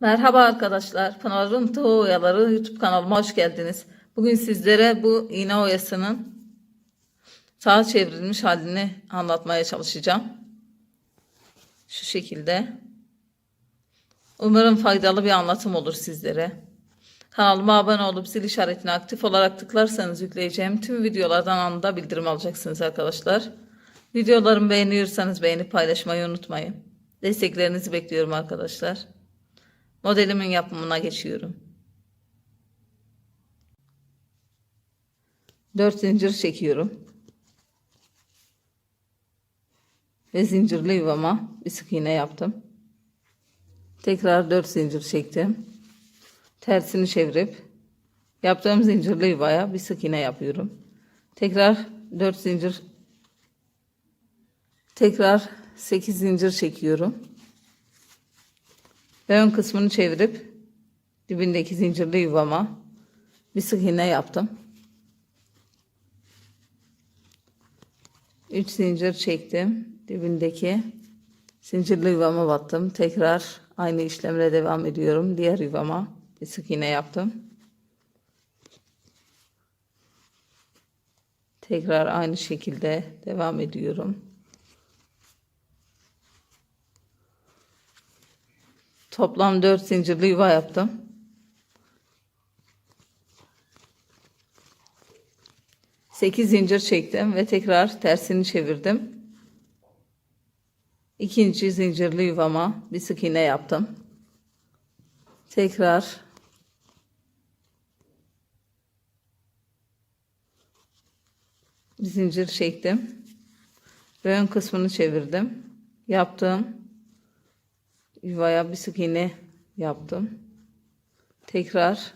Merhaba arkadaşlar. Pınar'ın Tığ Oyaları YouTube kanalıma hoş geldiniz. Bugün sizlere bu iğne oyasının sağa çevrilmiş halini anlatmaya çalışacağım. Şu şekilde. Umarım faydalı bir anlatım olur sizlere. Kanalıma abone olup zil işaretini aktif olarak tıklarsanız yükleyeceğim tüm videolardan anında bildirim alacaksınız arkadaşlar. Videolarımı beğeniyorsanız beğenip paylaşmayı unutmayın. Desteklerinizi bekliyorum arkadaşlar. Modelimin yapımına geçiyorum. 4 zincir çekiyorum. Ve zincirli yuvama bir sık iğne yaptım. Tekrar 4 zincir çektim. Tersini çevirip yaptığım zincirli yuvaya bir sık iğne yapıyorum. Tekrar 4 zincir tekrar 8 zincir çekiyorum. Ve ön kısmını çevirip dibindeki zincirli yuvama bir sık iğne yaptım. 3 zincir çektim. Dibindeki zincirli yuvama battım. Tekrar aynı işlemle devam ediyorum. Diğer yuvama bir sık iğne yaptım. Tekrar aynı şekilde devam ediyorum. Toplam 4 zincirli yuva yaptım. Sekiz zincir çektim ve tekrar tersini çevirdim. İkinci zincirli yuvama bir sık iğne yaptım. Tekrar bir zincir çektim ve ön kısmını çevirdim. Yaptığım yuvaya bir sık iğne yaptım. Tekrar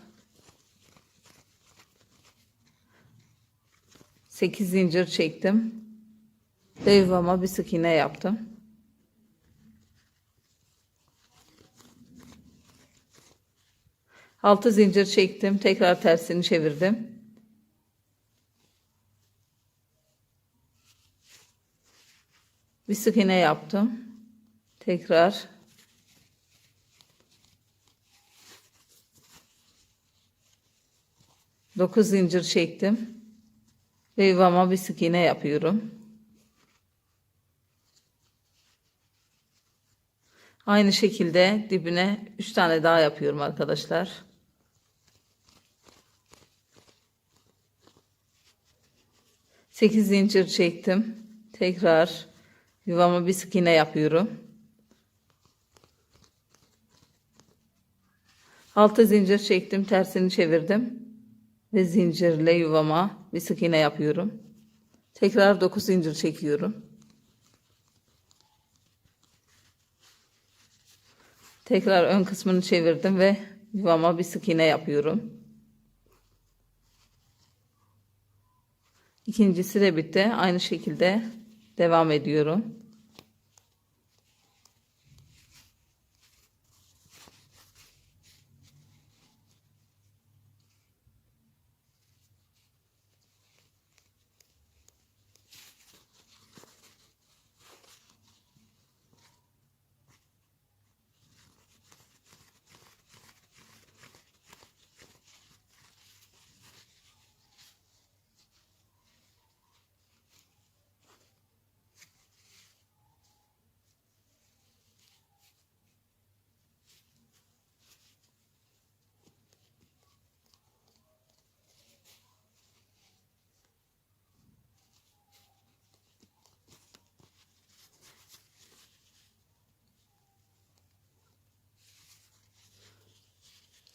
8 zincir çektim. Ve yuvama bir sık iğne yaptım. Altı zincir çektim. Tekrar tersini çevirdim. Bir sık iğne yaptım. Tekrar 9 zincir çektim. Ve yuvama bir sık iğne yapıyorum. Aynı şekilde dibine 3 tane daha yapıyorum arkadaşlar. Sekiz zincir çektim. Tekrar yuvama bir sık iğne yapıyorum. Altı zincir çektim, tersini çevirdim ve zincirle yuvama bir sık iğne yapıyorum. Tekrar 9 zincir çekiyorum. Tekrar ön kısmını çevirdim ve yuvama bir sık iğne yapıyorum. İkincisi de bitti. Aynı şekilde devam ediyorum.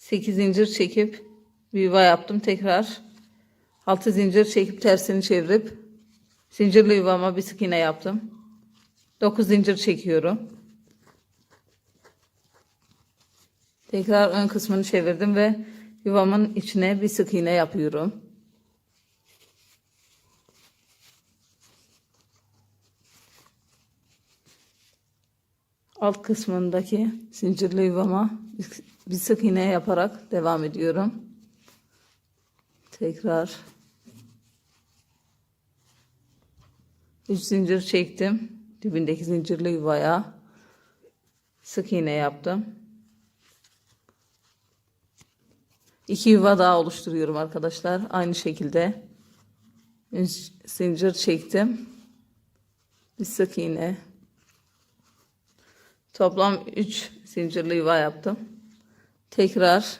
Sekiz zincir çekip bir yuva yaptım. Tekrar altı zincir çekip tersini çevirip zincirli yuvama bir sık iğne yaptım. Dokuz zincir çekiyorum. Tekrar ön kısmını çevirdim ve yuvamın içine bir sık iğne yapıyorum. Alt kısmındaki zincirli yuvama bir sık iğne yaparak devam ediyorum. Tekrar 3 zincir çektim. Dibindeki zincirli yuvaya sık iğne yaptım. İki yuva daha oluşturuyorum arkadaşlar. Aynı şekilde. Zincir çektim. Bir sık iğne. Toplam 3 zincirli yuva yaptım. Tekrar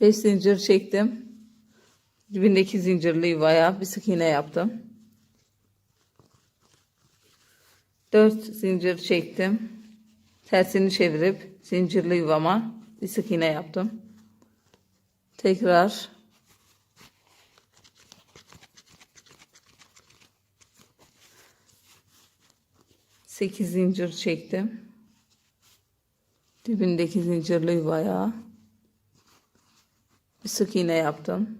5 zincir çektim. Dibindeki zincirli yuvaya bir sık iğne yaptım. 4 zincir çektim. Tersini çevirip zincirli yuvama bir sık iğne yaptım. Tekrar sekiz zincir çektim. Dibindeki zincirli yuvaya bir sık iğne yaptım.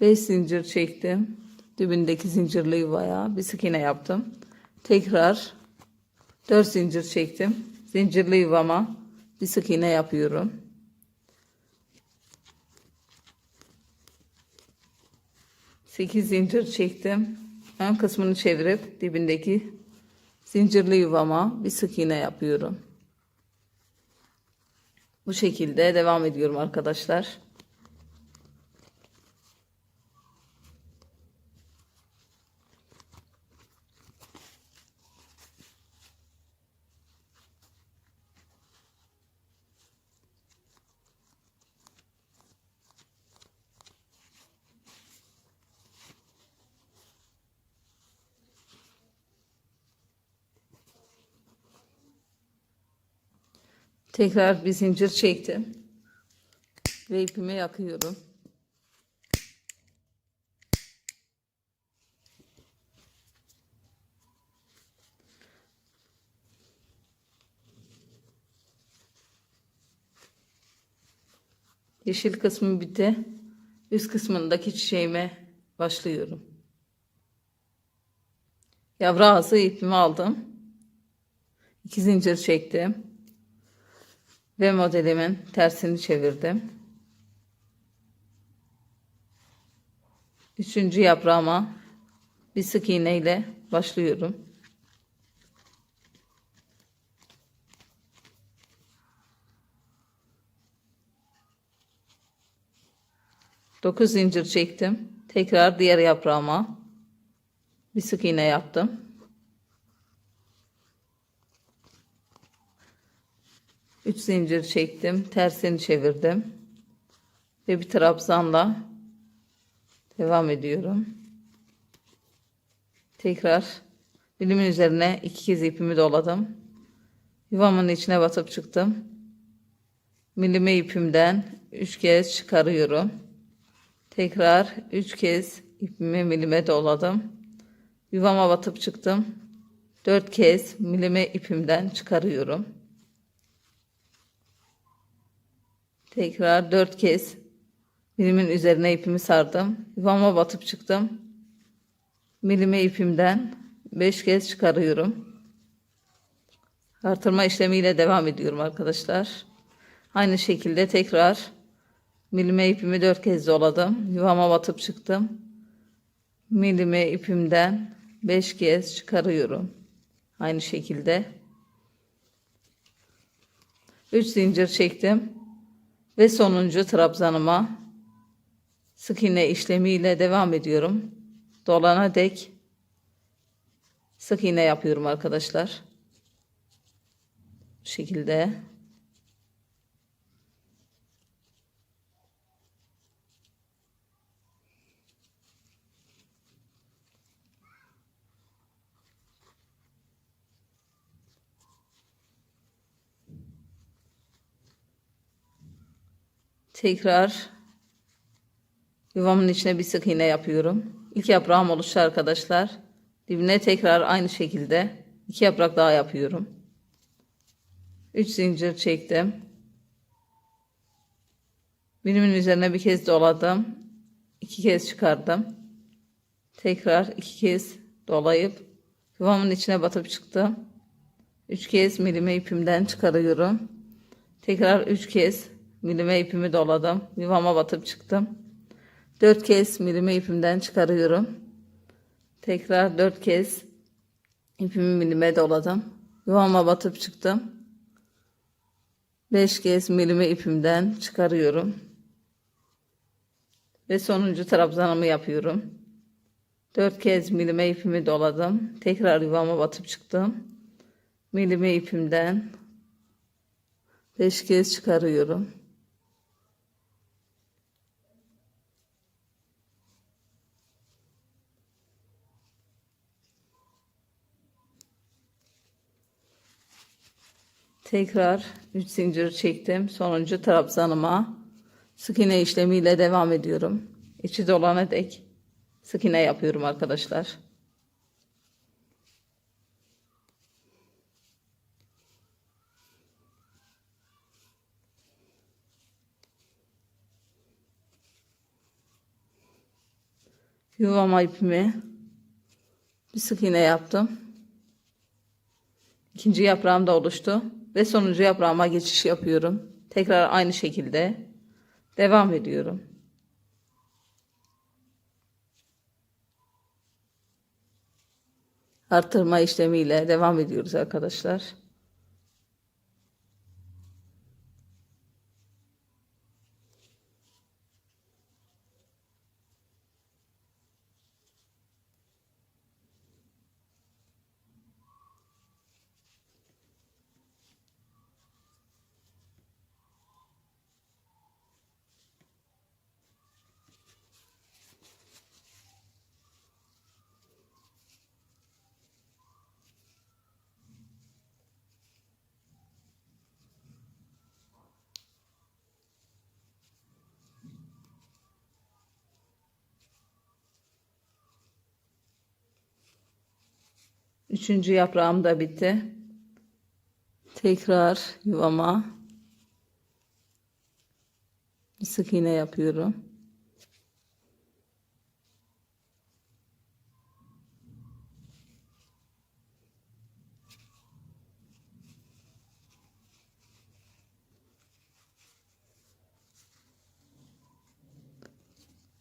5 zincir çektim. Dibindeki zincirli yuvaya bir sık iğne yaptım. Tekrar 4 zincir çektim. Zincirli yuvama bir sık iğne yapıyorum. Sekiz zincir çektim. Ön kısmını çevirip dibindeki zincirli yuvama bir sık iğne yapıyorum. Bu şekilde devam ediyorum arkadaşlar. Tekrar bir zincir çektim. Ve ipimi yakıyorum. Yeşil kısmı bitti. Üst kısmındaki çiçeğime başlıyorum. Yavru ağzı ipimi aldım. İki zincir çektim. Ve modelimin tersini çevirdim. Üçüncü yaprağıma bir sık iğne ile başlıyorum. Dokuz zincir çektim. Tekrar diğer yaprağıma bir sık iğne yaptım. 3 zincir çektim. Tersini çevirdim. Ve bir trabzanla devam ediyorum. Tekrar bilimin üzerine iki kez ipimi doladım. Yuvamın içine batıp çıktım. Milime ipimden 3 kez çıkarıyorum. Tekrar 3 kez ipimi milime doladım. Yuvama batıp çıktım. 4 kez milime ipimden çıkarıyorum. Tekrar dört kez milimin üzerine ipimi sardım. Yuvama batıp çıktım. Milime ipimden beş kez çıkarıyorum. Artırma işlemiyle devam ediyorum arkadaşlar. Aynı şekilde tekrar milime ipimi dört kez doladım. Yuvama batıp çıktım. Milime ipimden beş kez çıkarıyorum. Aynı şekilde. Üç zincir çektim. Ve sonuncu trabzanıma sık iğne işlemiyle devam ediyorum. Dolana dek sık iğne yapıyorum arkadaşlar. Bu şekilde. Tekrar yuvamın içine bir sık iğne yapıyorum. İlk yaprağım oluştu arkadaşlar. Dibine tekrar aynı şekilde iki yaprak daha yapıyorum. 3 zincir çektim. Birimin üzerine bir kez doladım. iki kez çıkardım. Tekrar iki kez dolayıp yuvamın içine batıp çıktım. Üç kez milime ipimden çıkarıyorum. Tekrar üç kez milime ipimi doladım. Yuvama batıp çıktım. Dört kez milime ipimden çıkarıyorum. Tekrar dört kez ipimi milime doladım. Yuvama batıp çıktım. 5 kez milimi ipimden çıkarıyorum. Ve sonuncu trabzanımı yapıyorum. 4 kez milime ipimi doladım. Tekrar yuvama batıp çıktım. Milime ipimden 5 kez çıkarıyorum. Tekrar 3 zincir çektim. Sonuncu trabzanıma sık iğne işlemiyle devam ediyorum. İçi dolana dek sık iğne yapıyorum arkadaşlar. Yuvama ipimi bir sık iğne yaptım. İkinci yaprağım da oluştu ve sonuncu yaprağıma geçiş yapıyorum. Tekrar aynı şekilde devam ediyorum. Artırma işlemiyle devam ediyoruz arkadaşlar. Üçüncü yaprağım da bitti. Tekrar yuvama bir sık iğne yapıyorum.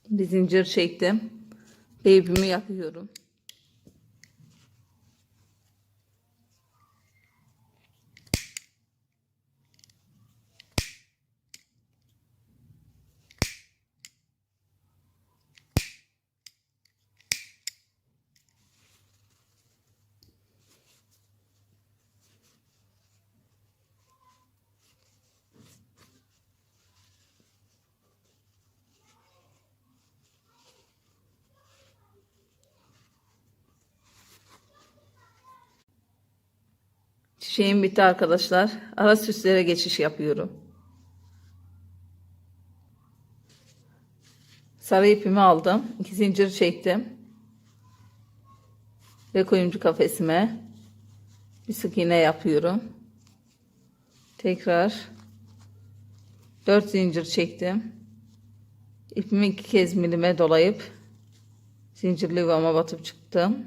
Bir zincir çektim. İpimi yapıyorum. Çiçeğim bitti arkadaşlar. Ara süslere geçiş yapıyorum. Sarı ipimi aldım. İki zincir çektim. Ve kuyumcu kafesime bir sık iğne yapıyorum. Tekrar dört zincir çektim. İpimi iki kez milime dolayıp zincirli yuvama batıp çıktım.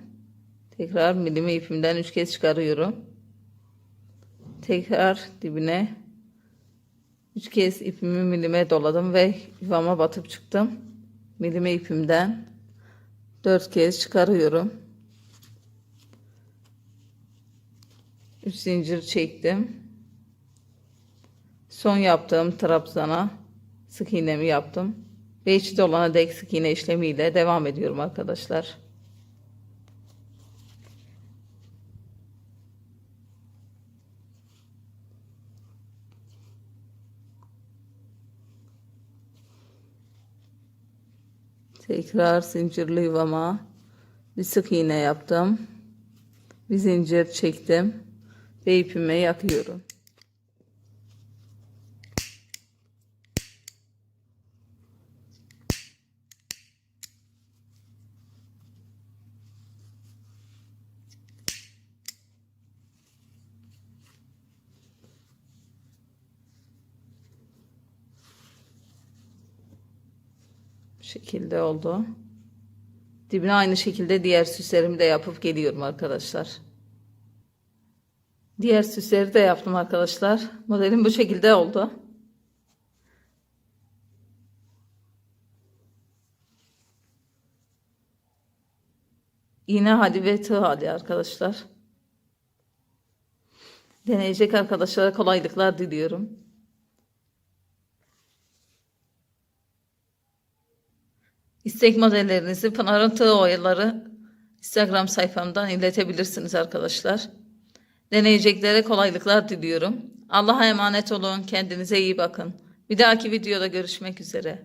Tekrar milimi ipimden üç kez çıkarıyorum tekrar dibine üç kez ipimi milime doladım ve yuvama batıp çıktım. Milime ipimden dört kez çıkarıyorum. Üç zincir çektim. Son yaptığım trabzana sık iğnemi yaptım. Ve içi dolana dek sık iğne işlemiyle devam ediyorum arkadaşlar. Tekrar zincirli yuvama bir sık iğne yaptım. Bir zincir çektim ve ipime yakıyorum. Şekilde oldu. Dibine aynı şekilde diğer süslerimi de yapıp geliyorum arkadaşlar. Diğer süsleri de yaptım arkadaşlar. Modelim bu şekilde oldu. İğne hali ve tığ hali arkadaşlar. Deneyecek arkadaşlara kolaylıklar diliyorum. İstek modellerinizi Pınar'ın Tığ Oyaları Instagram sayfamdan iletebilirsiniz arkadaşlar. Deneyeceklere kolaylıklar diliyorum. Allah'a emanet olun. Kendinize iyi bakın. Bir dahaki videoda görüşmek üzere.